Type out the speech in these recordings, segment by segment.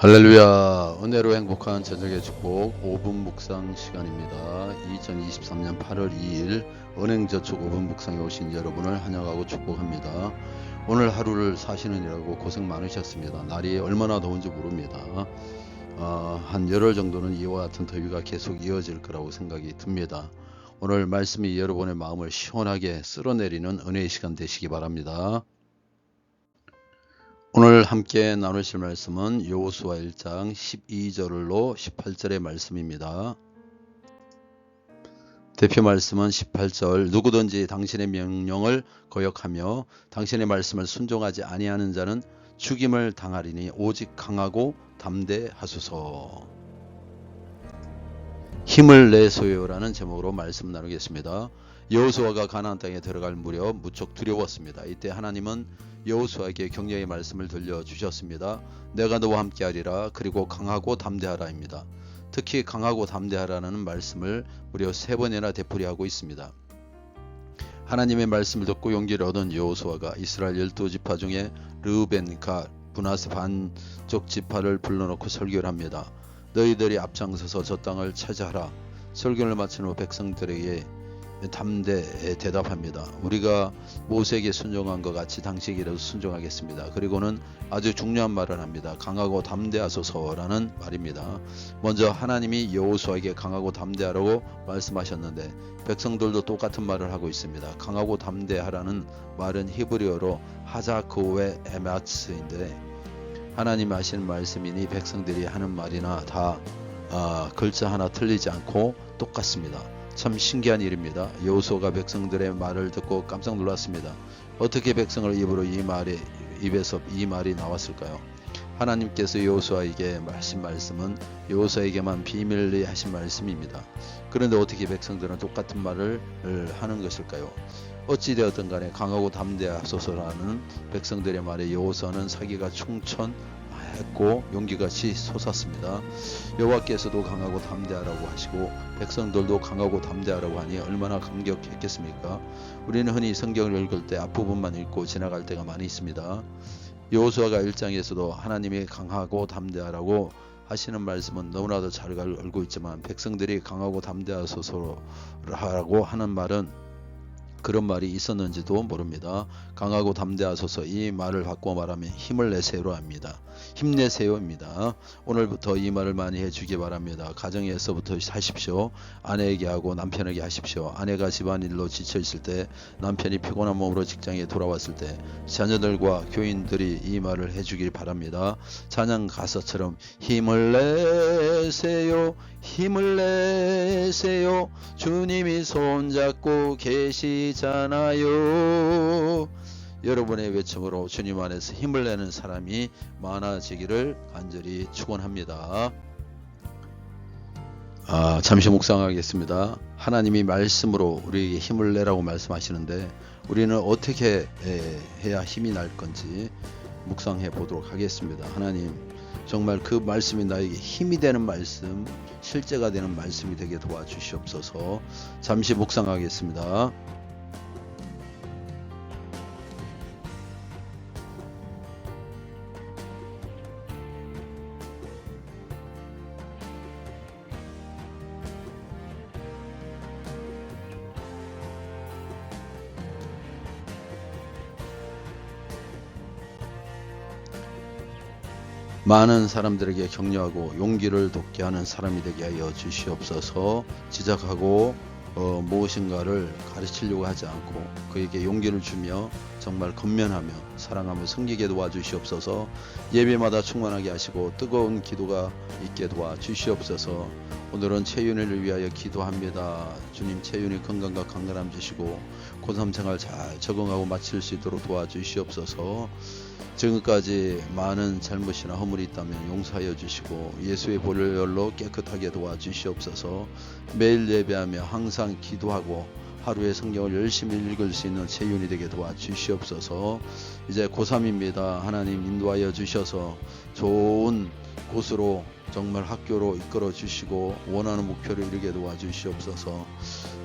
할렐루야. 은혜로 행복한 저녁의 축복 5분 묵상 시간입니다. 2023년 8월 2일 은행저축 5분 묵상에 오신 여러분을 환영하고 축복합니다. 오늘 하루를 사시느냐고 고생 많으셨습니다. 날이 얼마나 더운지 모릅니다. 어, 한 열흘 정도는 이와 같은 더위가 계속 이어질 거라고 생각이 듭니다. 오늘 말씀이 여러분의 마음을 시원하게 쓸어내리는 은혜의 시간 되시기 바랍니다 오늘 함께 나누실 말씀은 여호수아 1장 12절로 18절의 말씀입니다. 대표 말씀은 18절 누구든지 당신의 명령을 거역하며 당신의 말씀을 순종하지 아니하는 자는 죽임을 당하리니 오직 강하고 담대하소서. 힘을 내소요라는 제목으로 말씀 나누겠습니다. 여호수아가 가나안 땅에 들어갈 무렵 무척 두려웠습니다. 이때 하나님은 여호수아에게 격려의 말씀을 들려 주셨습니다. 내가 너와 함께하리라 그리고 강하고 담대하라입니다. 특히 강하고 담대하라는 말씀을 무려 세 번이나 되풀이하고 있습니다. 하나님의 말씀을 듣고 용기를 얻은 여호수아가 이스라엘 열두 지파 중에 르우벤, 가, 분하스 반쪽 지파를 불러놓고 설교를 합니다. 너희들이 앞장서서 저 땅을 차지하라. 설교를 마친 후 백성들에게 담대에 대답합니다. 우리가 모세에게 순종한 것 같이 당신에게도 순종하겠습니다. 그리고는 아주 중요한 말을 합니다. 강하고 담대하소서라는 말입니다. 먼저 하나님이 여호수아에게 강하고 담대하라고 말씀하셨는데 백성들도 똑같은 말을 하고 있습니다. 강하고 담대하라는 말은 히브리어로 하자크오의 에마츠인데 하나님 하시는 말씀이니 백성들이 하는 말이나 다 아, 글자 하나 틀리지 않고 똑같습니다. 참 신기한 일입니다. 여호수아가 백성들의 말을 듣고 깜짝 놀랐습니다. 어떻게 백성을 입으로 이 말이 입에서 이 말이 나왔을까요? 하나님께서 여호수아에게 하신 말씀은 여호수아에게만 비밀리 하신 말씀입니다. 그런데 어떻게 백성들은 똑같은 말을 하는 것일까요? 어찌 되었든 간에 강하고 담대하소서라는 백성들의 말에 여호수아는 사기가 충천 했고 용기같이 솟았습니다. 여호와께서도 강하고 담대하라고 하시고 백성들도 강하고 담대하라고 하니 얼마나 감격했겠습니까? 우리는 흔히 성경을 읽을 때 앞부분만 읽고 지나갈 때가 많이 있습니다. 여호수아가 1장에서도 하나님이 강하고 담대하라고 하시는 말씀은 너무나도 잘 알고 있지만 백성들이 강하고 담대하소서라고 하는 말은 그런 말이 있었는지도 모릅니다. 강하고 담대하소서 이 말을 바꿔 말하면 힘을 내세요로 합니다. 힘내세요입니다. 오늘부터 이 말을 많이 해주기 바랍니다. 가정에서부터 하십시오. 아내에게 하고 남편에게 하십시오. 아내가 집안일로 지쳐 있을 때 남편이 피곤한 몸으로 직장에 돌아왔을 때 자녀들과 교인들이 이 말을 해주길 바랍니다. 찬양 가사처럼 힘을 내세요. 힘을 내세요. 주님이 손잡고 계시 잖아요. 여러분의 외침으로 주님 안에서 힘을 내는 사람이 많아지기를 간절히 축원합니다. 아, 잠시 묵상하겠습니다. 하나님이 말씀으로 우리에게 힘을 내라고 말씀하시는데 우리는 어떻게 에, 해야 힘이 날 건지 묵상해 보도록 하겠습니다. 하나님 정말 그 말씀이 나에게 힘이 되는 말씀, 실제가 되는 말씀이 되게 도와주시옵소서. 잠시 묵상하겠습니다. 많은 사람들에게 격려하고 용기를 돋게 하는 사람이 되게 하여 주시옵소서. 지적하고 어, 무엇인가를 가르치려고 하지 않고 그에게 용기를 주며 정말 건면하며 사랑하며 섬기게 도와주시옵소서. 예배마다 충만하게 하시고 뜨거운 기도가 있게 도와주시옵소서. 오늘은 채윤이를 위하여 기도합니다. 주님 채윤이 건강과 강건함 주시고 고3 생활 잘 적응하고 마칠 수 있도록 도와주시옵소서 지금까지 많은 잘못이나 허물이 있다면 용서하여 주시고 예수의 보혈로 깨끗하게 도와주시옵소서. 매일 예배하며 항상 기도하고 하루에 성경을 열심히 읽을 수 있는 체윤이 되게 도와주시옵소서. 이제 고3입니다. 하나님 인도하여 주셔서 좋은 곳으로 정말 학교로 이끌어 주시고 원하는 목표를 이루게 도와주시옵소서.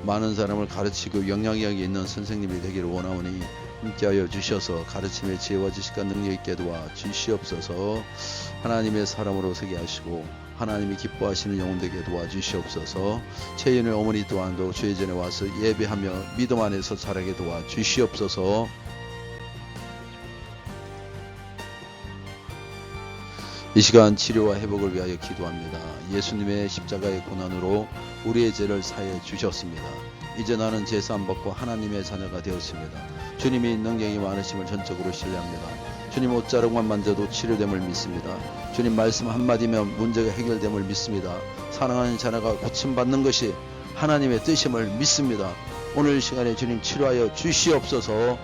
많은 사람을 가르치고 영향력이 있는 선생님이 되기를 원하오니 함께하여 주셔서 가르침의 지혜와 지식과 능력 있게 도와 주시옵소서 하나님의 사람으로 서게 하시고 하나님이 기뻐하시는 영혼 되게 도와주시옵소서. 채인의 어머니 또한도 주의 전에 와서 예배하며 믿음 안에서 자라게 도와주시옵소서. 이 시간 치료와 회복을 위하여 기도합니다. 예수님의 십자가의 고난으로 우리의 죄를 사해 주셨습니다. 이제 나는 안 받고 하나님의 자녀가 되었습니다. 주님이 능력이 많으심을 전적으로 신뢰합니다. 주님 옷자락만 만져도 치료됨을 믿습니다. 주님 말씀 한마디면 문제가 해결됨을 믿습니다. 사랑하는 자녀가 고침받는 것이 하나님의 뜻임을 믿습니다. 오늘 시간에 주님 치료하여 주시옵소서.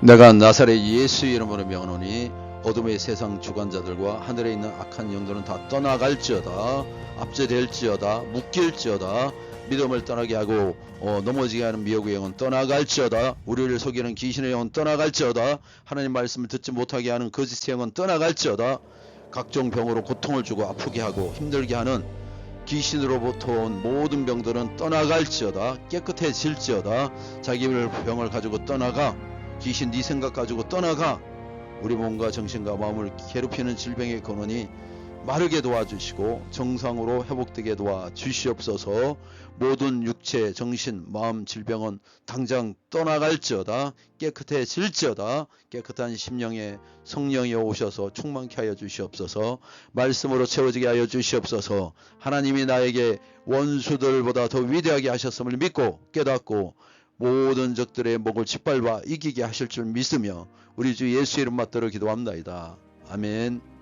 내가 나사렛 예수 이름으로 명하노니 어둠의 세상 주관자들과 하늘에 있는 악한 영들은 다 떠나갈지어다 압제될지어다 묶일지어다 믿음을 떠나게 하고 어, 넘어지게 하는 미혹의 영은 떠나갈지어다. 우리를 속이는 귀신의 영은 떠나갈지어다. 하나님 말씀을 듣지 못하게 하는 거짓의 영은 떠나갈지어다. 각종 병으로 고통을 주고 아프게 하고 힘들게 하는 귀신으로부터 온 모든 병들은 떠나갈지어다. 깨끗해질지어다. 자기 병을 가지고 떠나가. 귀신 네 생각 가지고 떠나가. 우리 몸과 정신과 마음을 괴롭히는 질병의 근원이 마르게 도와주시고 정상으로 회복되게 도와주시옵소서 모든 육체, 정신, 마음 질병은 당장 떠나갈지어다 깨끗해질지어다 깨끗한 심령에 성령이 오셔서 충만케 하여 주시옵소서 말씀으로 채워지게 하여 주시옵소서 하나님이 나에게 원수들보다 더 위대하게 하셨음을 믿고 깨닫고 모든 적들의 목을 짓밟아 이기게 하실 줄 믿으며 우리 주 예수 이름 받들어 기도합나이다. 아멘.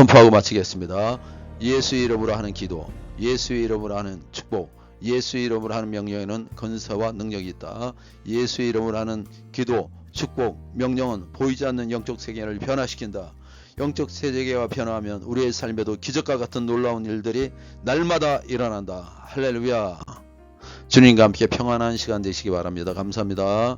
선포하고 마치겠습니다. 예수 이름으로 하는 기도, 예수 이름으로 하는 축복, 예수 이름으로 하는 명령에는 건사와 능력이 있다. 예수 이름으로 하는 기도, 축복, 명령은 보이지 않는 영적 세계를 변화시킨다. 영적 세계가 변화하면 우리의 삶에도 기적과 같은 놀라운 일들이 날마다 일어난다. 할렐루야. 주님과 함께 평안한 시간 되시기 바랍니다. 감사합니다.